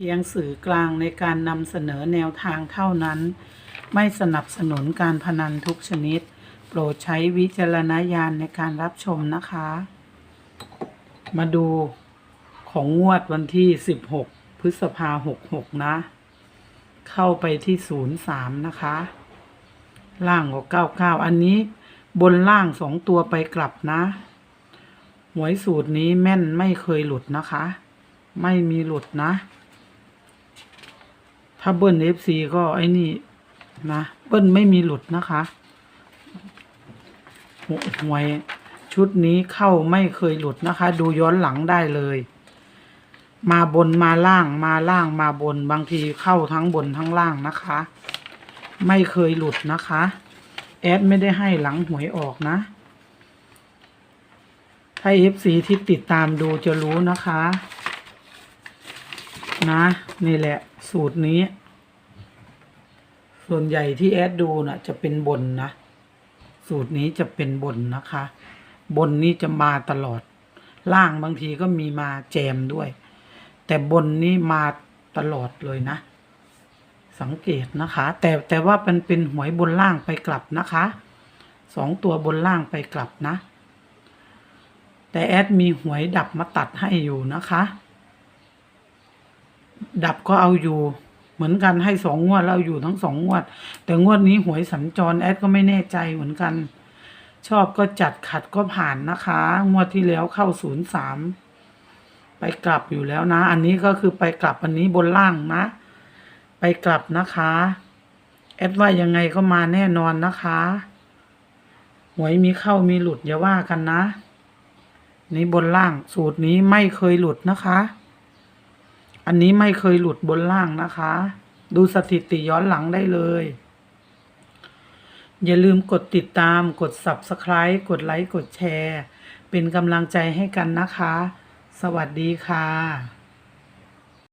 เพียงสื่อกลางในการนำเสนอแนวทางเท่านั้น ไม่สนับสนุนการพนันทุกชนิด โปรดใช้วิจารณญาณในการรับชมนะคะ มาดูของงวดวันที่ 16 พฤษภา66 นะ เข้าไปที่ 03 นะคะ ล่างก็99 อันนี้บนล่างสองตัวไปกลับนะ หวยสูตรนี้แม่นไม่เคยหลุดนะคะ ไม่มีหลุดนะ ถ้าเบิ้ลเอฟซีก็ไอ้นี่นะ เบิ้ลไม่มีหลุดนะคะหวหวยชุดนี้เข้าไม่เคยหลุดนะคะ ดูย้อนหลังได้เลย มาบนมาล่างมาล่างมาบนบางทีเข้าทั้งบนทั้งล่างนะคะ ไม่เคยหลุดนะคะ แอดไม่ได้ให้หลังหวยออกนะ ถ้าเอฟซีที่ติดตามดูจะรู้นะคะ นะนี่แหละสูตรนี้ ส่วนใหญ่ที่แอดดูนะ่ะ จะเป็นบนนะ สูตรนี้จะเป็นบนนะคะ บนนี้จะมาตลอด ล่างบางทีก็มีมาแจมด้วย แต่บนนี้มาตลอดเลยนะ สังเกตนะคะ แต่แต่ว่ามันเป็นหวยบนล่างไปกลับนะคะสองตัวบนล่างไปกลับนะ แต่แอดมีหวยดับมาตัดให้อยู่นะคะ ดับก็เอาอยู่ เหมือนกันให้สองงวดเอาอยู่ทั้งสองงวด แต่งวดนี้หวยสัญจรแอดก็ไม่แน่ใจเหมือนกัน ชอบก็จัดขัดก็ผ่านนะคะ งวดที่แล้วเข้าศูนย์สามไปกลับอยู่แล้วนะ อันนี้ก็คือไปกลับอันนี้บนล่างนะ ไปกลับนะคะแอดว่ายังไงก็มาแน่นอนนะคะหวยมีเข้ามีหลุดอย่าว่ากันนะ นี่บนล่างสูตรนี้ไม่เคยหลุดนะคะ อันนี้ไม่เคยหลุดบนล่างนะคะ ดูสถิติย้อนหลังได้เลย อย่าลืมกดติดตามกด subscribe กดไลค์กดแชร์ เป็นกำลังใจให้กันนะคะ สวัสดีค่ะ